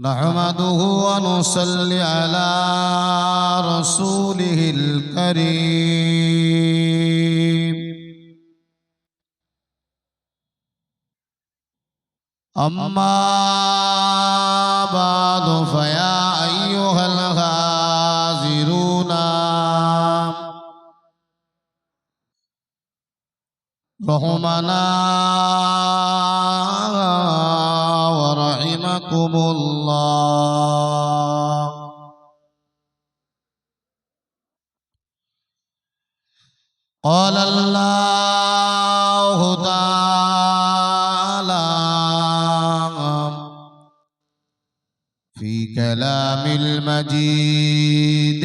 نحمده ونصلي على رسوله الكريم. أما بعد فيا أيها الغازرون رحمنا ورحمكم الله. قال الله تعالى في كلام المجيد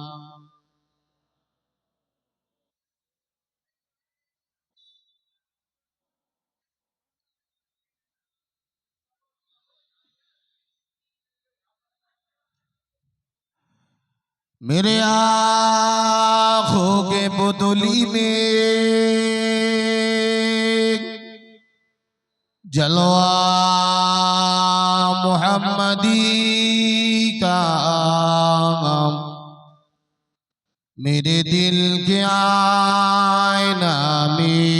मेरे आँखों के बुदुली में जलवा मोहम्मदी का मेरे दिल के आईना में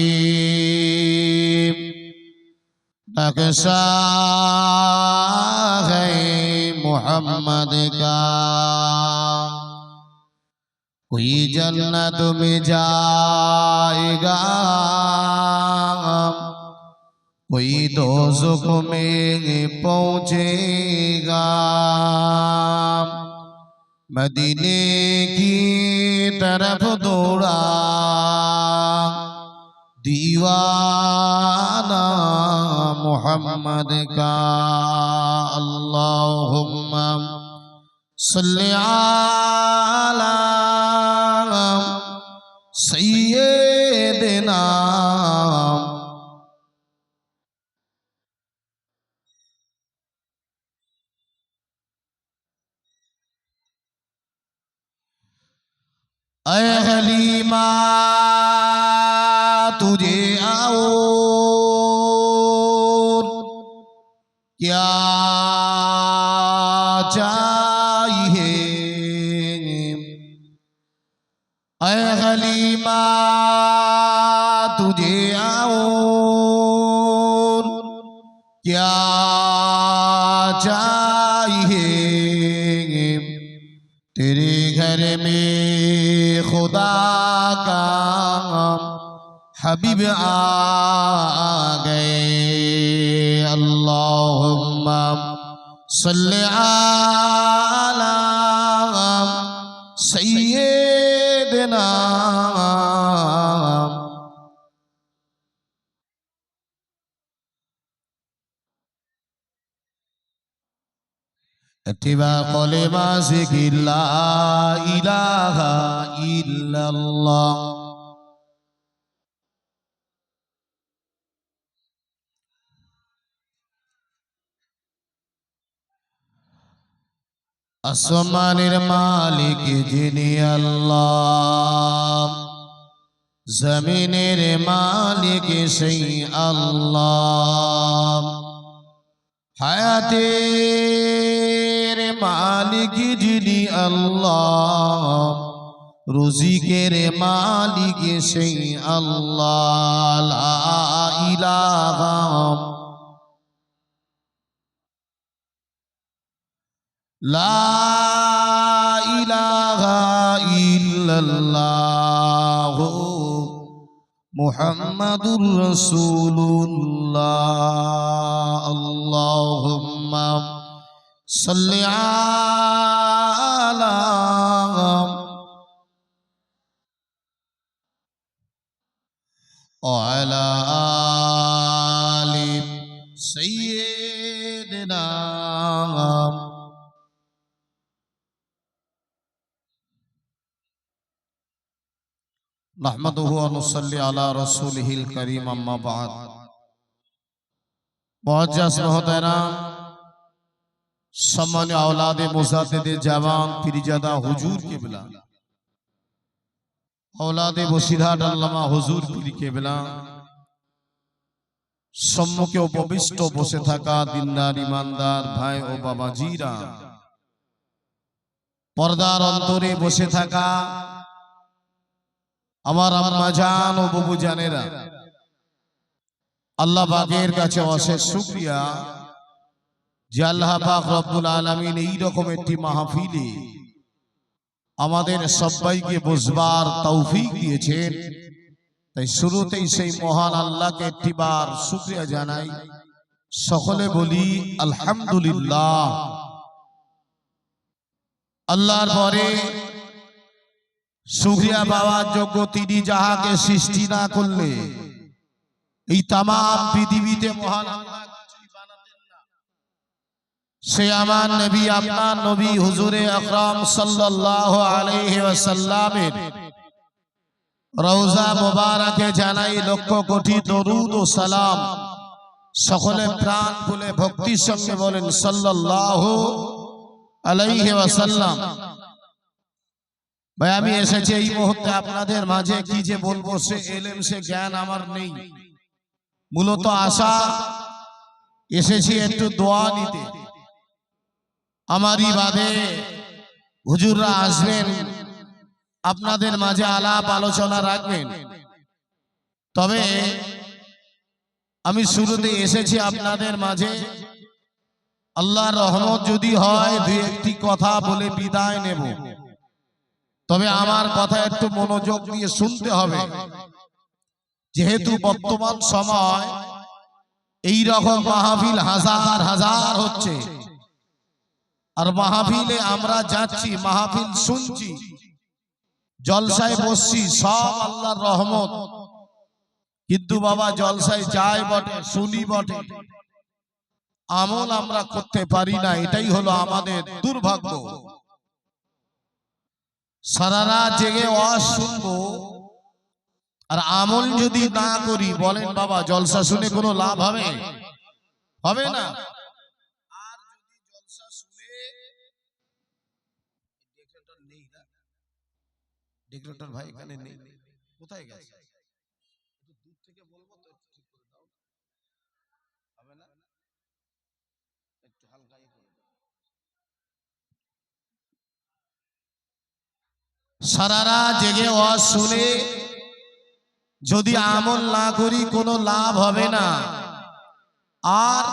नक्शा है मोहम्मद का कोई जन्नत में जाएगा। कोई दोजख में पहुंचेगा। मदीने की तरफ़ दौड़ा। दीवाना मोहम्मद का अल्लाहुम्मा सल्लि अला نا اے حلیمہ حبيب آ گئے اللہم صلی علی سیدنا اتباع قول لا إله إلا الله আসমানের মালিক যিনি আল্লাহ। জমিনের মালিক সেই আল্লাহ। হায়াতের মালিক যিনি আল্লাহ। রুজিকের মালিক সেই আল্লাহ। ইলাহা لا إله إلا الله محمد رسول الله اللهم صل على وعلى آل سيدنا نحمده ونصلي على رسوله الكريم اما بعد মুআজ্জাজ মহোদয়রা সম্মানীয় আওলাদে মুজাদ্দিদে জাওয়ান পীরজাদা হুজুর কিবলা আওলাদে বসিরহাট আল্লামা হুজুর পীর কিবলা সম্মুখে উপবিষ্ট বসে থাকা দিনদার ইমানদার ভাই ও বাবাজিরা পর্দার অন্তরে বসে থাকা আমার আম্মা জান ও বাবু জানেরা। আল্লাহ পাকের কাছে অশেষ শুকরিয়া যে আল্লাহ পাক রব্বুল আলামিন এই রকম একটি মাহফিলে আমাদের সবাইকে বসবার তৌফিক দিয়েছেন। তাই শুরুতেই সেই মহান আল্লাহকে একটি একটিবার শুকরিয়া জানাই। সকলে বলি, আলহামদুলিল্লাহ। আল্লাহর পরে সুক্রিয়া পাওয়ার যোগ্য তিনি যাহাকে সৃষ্টি না করলে, এই তাম পৃথিবীতে মহান। সে আমার নবী, আপনার নবী হুজুরে আকরাম সাল্লাল্লাহু আলাইহি রওজা মোবারকে জানাই লক্ষ কোটি দরুদ ও সালাম সকলে প্রাণ খুলে ভক্তির সঙ্গে বলেন সাল্লাল্লাহু আলাইহি ওয়াসাল্লাম ভাই আমি এসেছি এই মুহূর্তে আপনাদের মাঝে কি যে বলব সে এলেম সে জ্ঞান আমার নেই। মূলত আশা এসেছি একটু দোয়া নিতে। আমারই বাদে হুজুররা আসবেন। আপনাদের মাঝে আলাপ আলোচনা রাখবেন। তবে আমি শুরুতে এসেছি আপনাদের মাঝে। আল্লাহর রহমত যদি হয় দুই একটি কথা বলে বিদায় নেব। তবে আমার কথা একটু মনোযোগ দিয়ে শুনতে হবে। যেহেতু বর্তমান সময় এই রকম মাহফিল হাজার হাজার হচ্ছে, আর মাহফিলে আমরা যাচ্ছি, মাহফিল শুনছি। জলসায় বসছি, সব আল্লাহর রহমত। কিন্তু বাবা, জলসায় যায় বটে, শুনি বটে। আমল আমরা করতে পারি না, এটাই হলো আমাদের দুর্ভাগ্য। সারা রাত জেগে ওয়াজ শুনব আর আমল যদি না করি বলেন বাবা জলসা শুনে কোনো লাভ হবে? হবে না। আর যদি জলসা শুনে ডেকরেটর নেই না। ডেকরেটর ভাই এখানে নেই। কোথায় গেছে একটু দূর থেকে বলব তো একটু ঠিক করে দাও হবে না একটু হালকা ইয়ে করে দাও। সারারা জেগে ওয়াজ শুনে যদি আমল না করি, কোনো লাভ হবে না। আর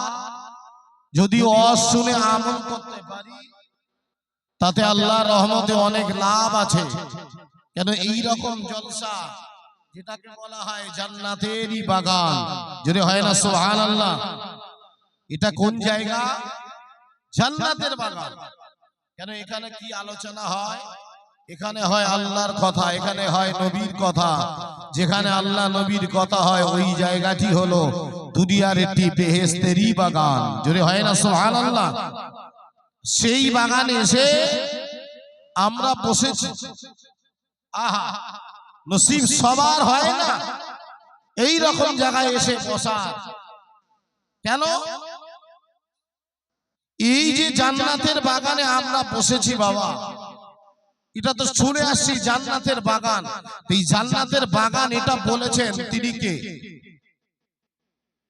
যদি ওয়াজ শুনে আমল করতে পারি, তাতে আল্লাহ রহমতে অনেক লাভ আছে। কেন এই রকম জলসা, যেটাকে বলা হয় জান্নাতেরই বাগান। যদি হয় না সুবহান আল্লাহ এটা কোন জায়গা? জান্নাতের বাগান। কেন এখানে কি আলোচনা হয়? এখানে হয় আল্লাহর কথা, এখানে হয় নবীর কথা। যেখানে আল্লাহ নবীর কথা হয়, ওই জায়গাটি হলো দুনিয়ার একটি বেহেস্তেরই বাগান। যদি হয় না সুহান আল্লাহ সেই বাগানে এসে আমরা বসেছি। আহা, নসিব সবার হয় না? এই রকম জায়গায় এসে বসা কেন? এই যে জান্নাতের বাগানে আমরা বসেছি বাবা এটা তো শুনে আসছি জান্নাতের বাগান। এই জান্নাতের বাগান এটা বলেছেন তিনি কে?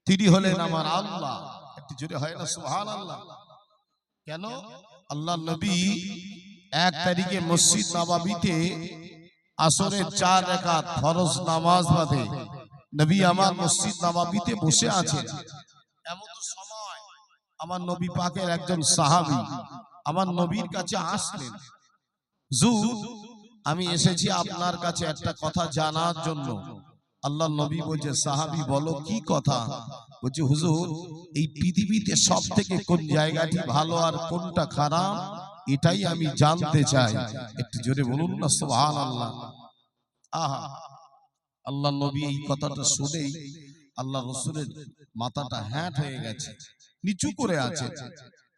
তিনি। হলেন আমার আল্লাহ। একটু জোরে হয় না সুহান আল্লাহ কেন? আল্লাহ নবী এক তারিখে মসজিদ নবাবিতে আসরের চার রেখাত ফরজ নামাজ বাদে নবী আমার মসজিদ নবাবিতে বসে আছেন। এমন সময়। আমার নবী পাকের একজন সাহাবী। আমার নবীর কাছে আসলেন। হুজুর আমি এসেছি আপনার কাছে একটা কথা জানার জন্য। আল্লাহ নবী বলছে সাহাবী বলো কি কথা? বলছে হুজুর এই পৃথিবীতে সব থেকে কোন জায়গাটি ভালো আর কোনটা খারাপ? এটাই আমি জানতে চাই। একটু জোরে বলুন না সুবহান আল্লাহ আহা আল্লাহ নবী এই কথাটা শুনেই আল্লাহ রসুলের মাথাটা হ্যাট হয়ে গেছে। নিচু করে আছে।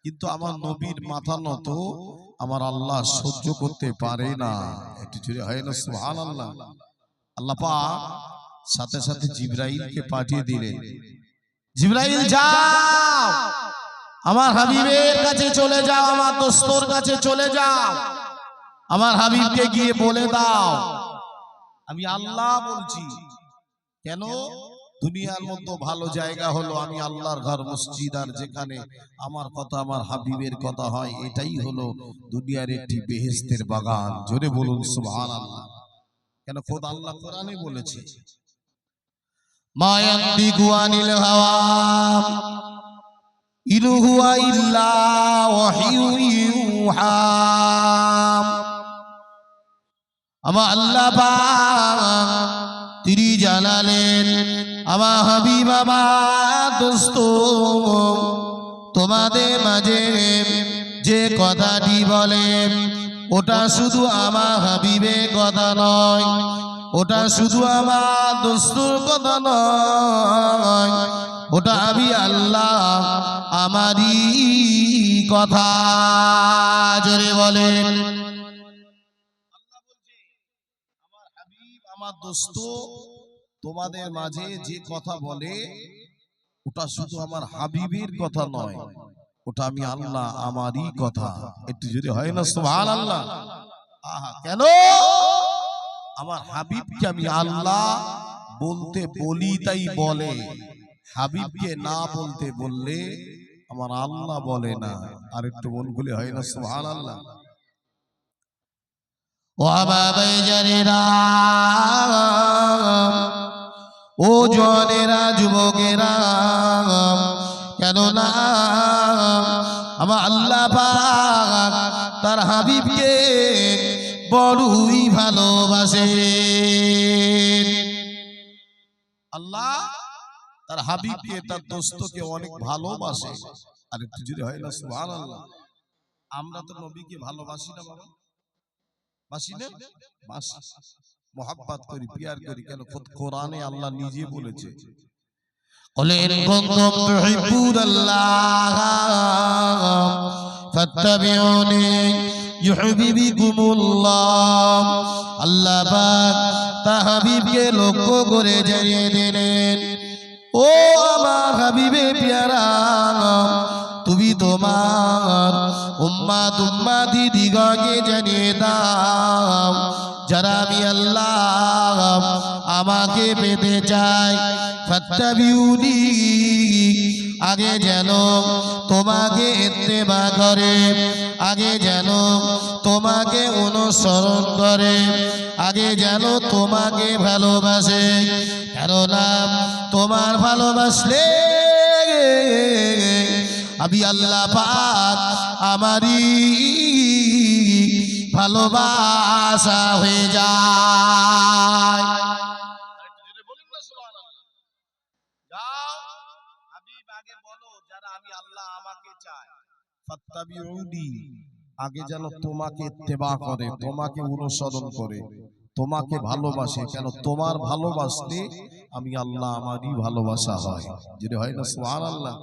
কিন্তু আমার নবীর মাথা নত আমার আল্লাহ সহ্য করতে পারে না। একটু জোরে হয় না সুবহান আল্লাহ পাক সাথে সাথে জিব্রাইলকে পাঠিয়ে দিলেন। জিব্রাইল, যাও! আমার হাবিবের কাছে চলে যাও, আমার দোস্তর কাছে চলে যাও। আমার হাবিবকে গিয়ে বলে দাও, আমি আল্লাহ বলছি, কেন দুনিয়ার মধ্যে ভালো জায়গা হলো আমি আল্লাহর ঘর মসজিদ আর যেখানে আমার কথা আমার হাবিবের কথা হয় এটাই হলো দুনিয়ার একটি বেহেস্তের বাগান। জোরে বলুন সুবহান আল্লাহ কেন খোদ আল্লাহ কোরআনে বলেছে? মা ইয়ান্তিকু আনিল হাওয়া ইন হুয়া ইল্লা ওয়াহিয়ু ইউহা আমার আল্লাহ পাক তিনি জানালেন আমা হাবিব, আমার দোস্ত, তোমাদের মাঝে যে কথাটি বলেন ওটা শুধু আমার হাবিবের কথা নয়, ওটা শুধু আমার দোস্তুর কথা নয়, ওটা আমি আল্লাহ আমারই কথা। জোরে বলেন আমার হাবিব আমার দোস্ত তোমাদের মাঝে যে কথা বলে, ওটা শুধু আমার হাবিবের কথা নয়, ওটা আমি আল্লাহ আমারই কথা। একটু যদি হয় না সুবহান আল্লাহ কেন? আমার হাবিবকে আমি আল্লাহ বলতে বলি তাই বলে। হাবিবকে না বলতে বললে আমার আল্লাহ বলে না। আর একটু মন হয় না সুবহান আল্লাহ ও বাবাই জানেরা ও জনেরা যুবকেরা আমার আল্লাহ পাক তার হাবিবকে বড়ই ভালোবাসে আল্লাহ তার হাবিবকে, তার দোস্তকে অনেক ভালোবাসে। আর একটু যদি হয় না আমরা তো নবীকে ভালোবাসি না বাবা। বাসি না বাসি মোহাব্বত করি পিয়ার করি কেন খোদ কোরআনে আল্লাহ নিজে বলেছে قل إن كنتم تحبون الله فاتبعوني يحببكم الله আল্লাহ পাক তার হাবিবকে লক্ষ্য করে জানিয়ে দিলেন ও আমার হাবিবে পেয়ারা তুমি তোমার উম্মা তুম্মা দিদিগকে জানিয়ে দাও। যারা আমি আল্লাহ আমাকে পেতে চাই, ফাত্তাবিউনি, আগে যেন তোমাকে ইত্তেবা করে, আগে যেন তোমাকে অনুসরণ করে, আগে যেন তোমাকে ভালোবাসে। কেননা তোমার ভালোবাসলে আমি আল্লাহ পাক আমারই ভালোবাসা হয়ে যায়। আগে আমি আল্লাহ আমাকে চাই ফাত্তাবিউনি আগে যেন তোমাকে ইত্তেবা করে তোমাকে অনুসরণ করে তোমাকে ভালোবাসে কেন তোমার ভালোবাসলে আমি আল্লাহ আমারই ভালোবাসা হয়। যেটা হয় না সুবহান আল্লাহ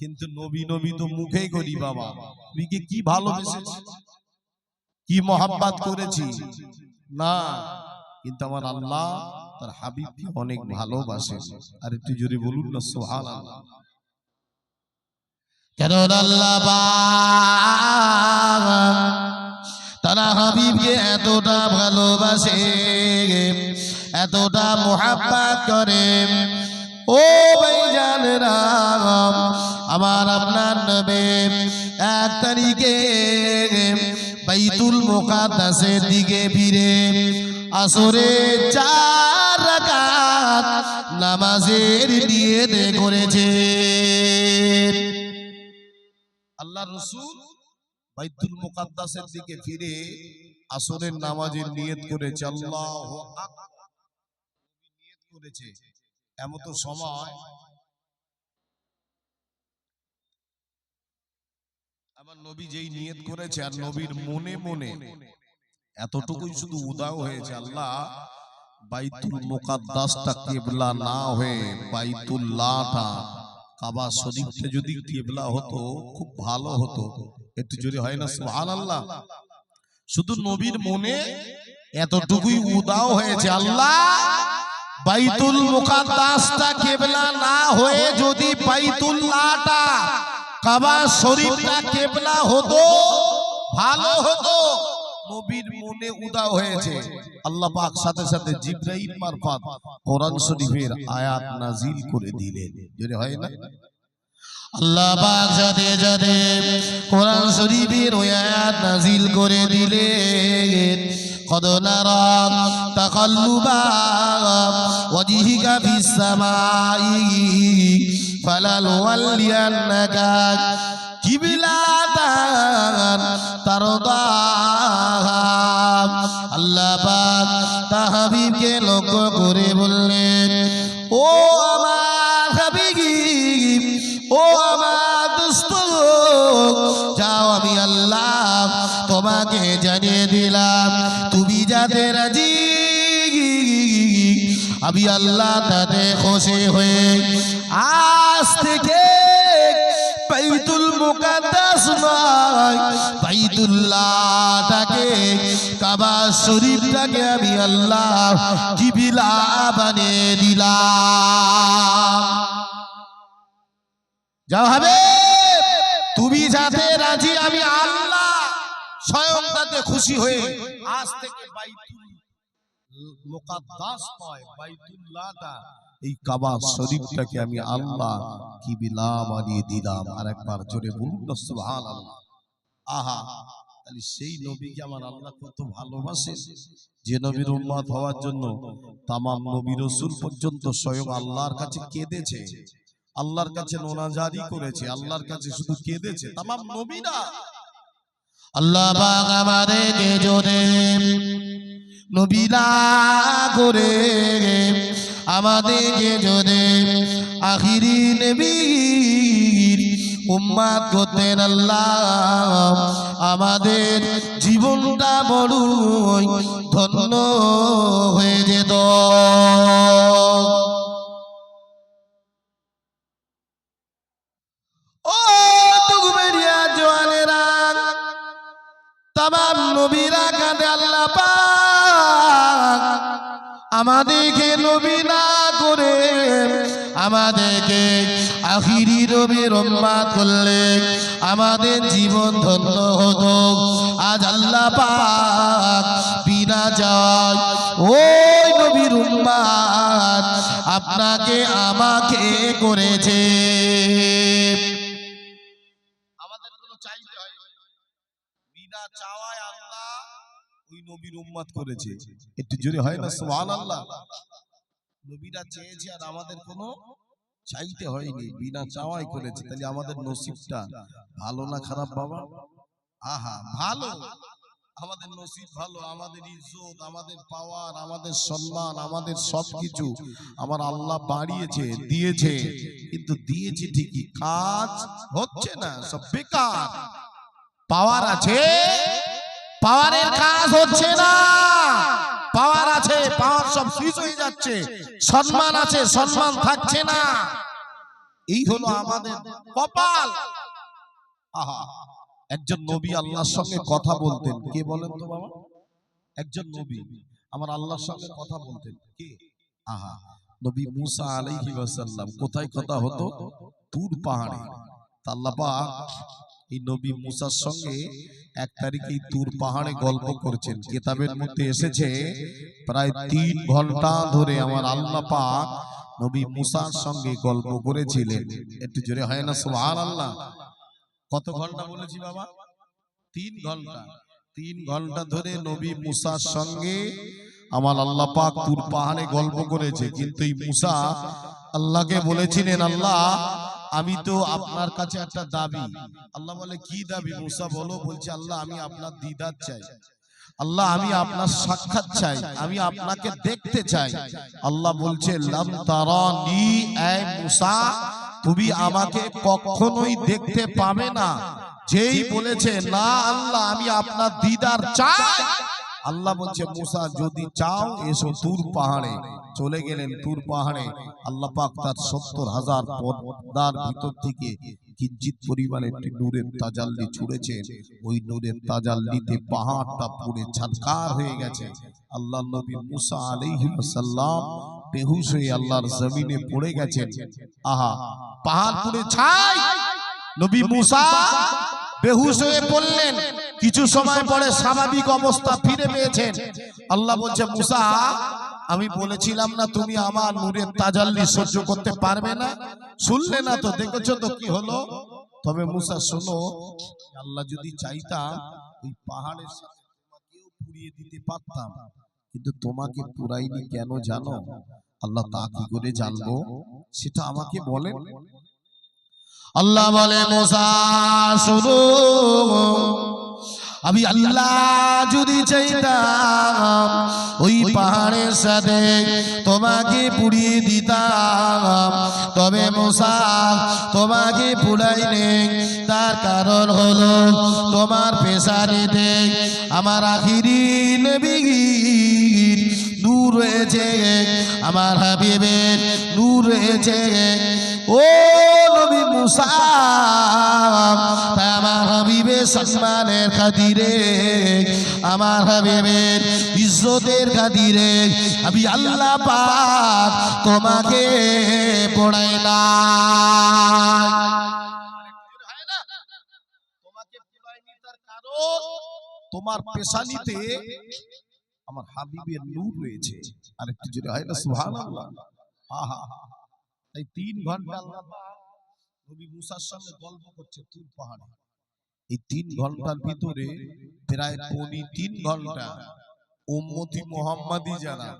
কিন্তু নবী নবী তো মুখেই করি বাবা। নবীকে কি ভালোবেসেছি? কি মহাব্বাত করেছি? না। কিন্তু আমার আল্লাহ তার হাবিবকে অনেক ভালোবাসে। আর একটু জোরে বলুন না আল্লাহ কেন আল্লাহ তারা হাবিবকে এতটা ভালোবাসে এতটা মোহাব্বত করে। ও ভাই রাম আমার আপনার নবে, এক তারিখে বাইতুল মুকাদ্দাসের দিকে ফিরে আসরে চার রাকাত নামাজের নিয়ত করেছে। আল্লাহ রসুল বাইতুল মুকাদ্দাসের দিকে ফিরে আসরের নামাজের নিয়ত করেছে। আল্লাহ নিয়ত করেছে। এমন তো সময় আমার নবী যেই নিয়ত করেছে আর নবীর মনে মনে এতটুকুই শুধু উদাও হয়েছে, আল্লাহ বাইতুল মুকাদ্দাসটা কেবলা না হয়ে বাইতুল্লাহটা কাবা যদি কেবলা হতো, খুব ভালো হতো। একটু যদি হয় না, সুবহানাল্লাহ। শুধু নবীর মনে এতটুকুই উদাও হয়েছে, আল্লাহ বাইতুল মুকাদ্দাসটা কেবলা না হয়ে যদি বাইতুল্লাহটা কাবা শরীফটা কেবলা হতো ভালো হতো নবীর মনে উদাও হয়েছে আল্লাহ পাক সাথে সাথে জিব্রাইল মারফত কোরআন শরীফের আয়াত নাজিল করে দিলেন যদি হয় না আল্লাহ পাক সাথে সাথে কোরআন শরীফের ওই আয়াত নাজিল করে দিলেন قد نرى تقلب وجهك في السماء فلنولينك قبلة ترضاها আল্লাহ পাক তাহাবিবকে লক্ষ্য করে বললেন ও আমার হাবিব ও আমার দোস্ত যাও আমি আল্লাহ তোমাকে জানিয়ে দিলাম তুমি যাতে রাজি আমি আল্লাহ তাতে খুশি হয়ে আজ থেকে বাইতুল মুকাদ্দাস নয়, বাইতুল্লাহটাকে, কাবা শরীফটাকে আমি আল্লাহ কিবিলা বানিয়ে দিলাম। যাও হবে তুমি যাতে রাজি, আমি আল্লাহ স্বয়ং তাতে খুশি হয়ে আজ থেকে বাইতুল মুকাদ্দাস নয় বাইতুল্লাহটা এই কাবা শরীফটাকে আমি আল্লাহ কি বিলা বানিয়ে দিলাম। আর একবার জোরে বলুন না সুবহানাল্লাহ। আহা তাহলে সেই নবীকে আমার আল্লাহ কত ভালোবাসে যে নবীর উম্মত হওয়ার জন্য তামাম নবী রসুল পর্যন্ত স্বয়ং আল্লাহর কাছে কেঁদেছে। আল্লাহর কাছে নোনাজারি করেছে আল্লাহর কাছে শুধু কেঁদেছে তামাম নবীরা। আল্লাহ আমাদেরকে জোরে নবীরা করে আমাদেরকে যদি আখিরি নবীর উম্মাদ করতেন আল্লাহ আমাদের জীবনটা বড় ধন্য হয়ে যেত। আমাদেরকে নবী না করে, আমাদেরকে আখিরি রবি রম্মা করলে আমাদের জীবন ধন্য হতো। আজ আল্লাহ পাক বিনা যায় ওই নবীর উম্মাত আপনাকে আমাকে করেছে। উম্মত করেছে। একটু জোরে হয় না? সুবহানাল্লাহ। নবীরা চেয়েছে আর আমাদের কোনো চাইতে হয়নি বিনা চাওয়াই করেছে। তাহলে আমাদের নসিবটা ভালো না খারাপ বাবা? আহা ভালো। আমাদের নসিব ভালো আমাদের ইজ্জত আমাদের পাওয়ার আমাদের সম্মান আমাদের সবকিছু আমার আল্লাহ বাড়িয়েছে দিয়েছে। কিন্তু দিয়েছে ঠিকই। কাজ হচ্ছে না সব বেকার। পাওয়ার আছে? পাওয়ারের কাজ হচ্ছে না। পাওয়ার আছে পাওয়ার সব সুইচ হয়ে যাচ্ছে। সম্মান আছে সম্মান থাকছে না। এই হলো আমাদের কপাল। একজন নবী আল্লাহর সঙ্গে কথা বলতেন। কে বলেন তো বাবা? একজন নবী। আমার আল্লাহর সঙ্গে কথা বলতেন। কে? আহা। নবী মুসা আলাইহি ওয়াসাল্লাম কোথায় কথা হতো? তুর পাহাড়ে। আল্লাপা এই নবী মুসার সঙ্গে এক তারিখে তুর পাহাড়ে গল্প করছেন। কিতাবের মধ্যে এসেছে, প্রায় তিন ঘণ্টা ধরে আমার আল্লাহ পাক নবী মুসার সঙ্গে গল্প করেছিলেন। একটু জোরে হয় না সুবহান আল্লাহ কত ঘণ্টা বলেছি বাবা? তিন ঘণ্টা। তিন ঘণ্টা ধরে নবী মুসার সঙ্গে আমার আল্লাহ পাক তুর পাহাড়ে গল্প করেছে। কিন্তু এই মুসা আল্লাহকে বলেছিলেন, আল্লাহ আমি তো আপনার কাছে একটা দাবি। আল্লাহ বলে কি দাবি মুসা বলো বলছে আল্লাহ আমি আপনার দিদার চাই। আল্লাহ আমি আপনার সাক্ষাৎ চাই। আমি আপনাকে দেখতে চাই। আল্লাহ বলছে লাম তারানি এ মুসা তুমি আমাকে কখনোই দেখতে পাবে না। যেই বলেছে না আল্লাহ আমি আপনার দিদার চাই। আল্লাহ বলছে, মুসা, যদি চাও, এসো তুর পাহাড়ে। চলে গেলেন তুর পাহাড়ে। আল্লাহ পাক তার সত্তর হাজার পর্দার ভিতর থেকে কিঞ্চিত পরিমাণে একটি নূরের তাজাল্লি ছুড়েছেন ওই নূরের তাজাল্লিতে পাহাড়টা পুড়ে ছারকার হয়ে গেছে। আল্লাহ নবী মুসা আলাইহিস সালাম বেহুশ হয়ে আল্লাহর জমিনে পড়ে গেছেন। আহা, পাহাড় পুড়ে ছাই! নবী মুসা বেহুশ হয়ে পড়লেন। কিছু সময় পরে স্বাভাবিক অবস্থা ফিরে পেয়েছেন। আল্লাহ বলছে, মুসা, আমি বলেছিলাম না তুমি আমার নূরের তাজাল্লি সহ্য করতে পারবে না। শুনলে না তো, দেখেছ তো কি হলো? তবে মুসা, শোনো, আল্লাহ যদি চাইতাম, ওই পাহাড়ের সাথে পুড়িয়ে দিতে পারতাম। কিন্তু তোমাকে পুরাইনি কেন জানো? আল্লাহ তা কি করে জানব? সেটা আমাকে বলেন। আল্লাহ বলে, মোসা, শুনো আমি আল্লাহ যদি চাইতাম ওই পাহাড়ের সাথে তোমাকে পুড়িয়ে দিতাম। তবে মোসা তোমাকে পুড়াই নেই তার কারণ হলো তোমার পেশারিতে আমার আখিরি নবী নূর রয়েছে। আমার হাবিবের নূর রয়েছে। ও নবী মুসা সম্মানের খাতিরে, আমার হাবিবের ইজ্জতের খাতিরে আমি আল্লাহ পাক তোমাকে পড়াই না তোমার পেশানিতে আমার হাবিবের নূর রয়েছে। আর একটু জোরে হয় না, সুবহানাল্লাহ। আহা তাই তিন ঘণ্টা নবী মুসার সঙ্গে গল্প করছে তুর পাহাড়ে। এই তিন ঘণ্টার ভিতরে প্রায় পৌনি তিন ঘণ্টা উম্মতি মোহাম্মদী যারা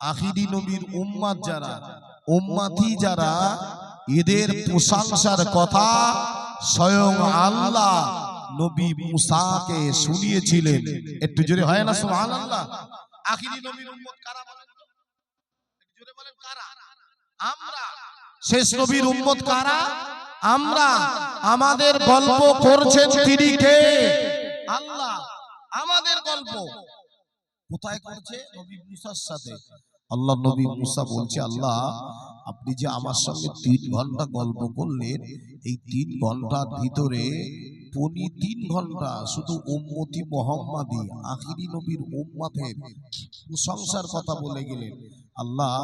আখিরি নবীর উম্মাদ যারা উম্মাতি যারা এদের প্রশংসার কথা স্বয়ং আল্লাহ নবী মুসাকে শুনিয়েছিলেন। একটু জোরে হয় না সুবহানাল্লাহ। আখিরি নবীর উম্মত কারা বলেন জোরে বলেন কারা? আমরা। শেষ নবীর উম্মত কারা? আমরা আমাদের গল্প করছেন তিনি কে? আল্লাহ আমাদের গল্প। কোথায় করছে? নবী মুসার সাথে। আল্লাহ নবী মুসা বলছে আল্লাহ আপনি যে আমার সঙ্গে তিন ঘণ্টা গল্প করলেন এই তিন ঘণ্টার ভিতরে পনি তিন ঘণ্টা শুধু উম্মতি মোহাম্মদী আখিরি নবীর উম্মাতের প্রশংসার কথা বলে গেলেন? আল্লাহ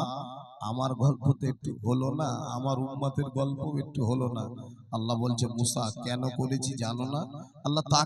আমার গল্প তো একটু হলো না, আমার উম্মাতের গল্প একটু হলো না। আল্লাহ বলছে, মুসা, কেন করেছি জানো না? আল্লাহ তা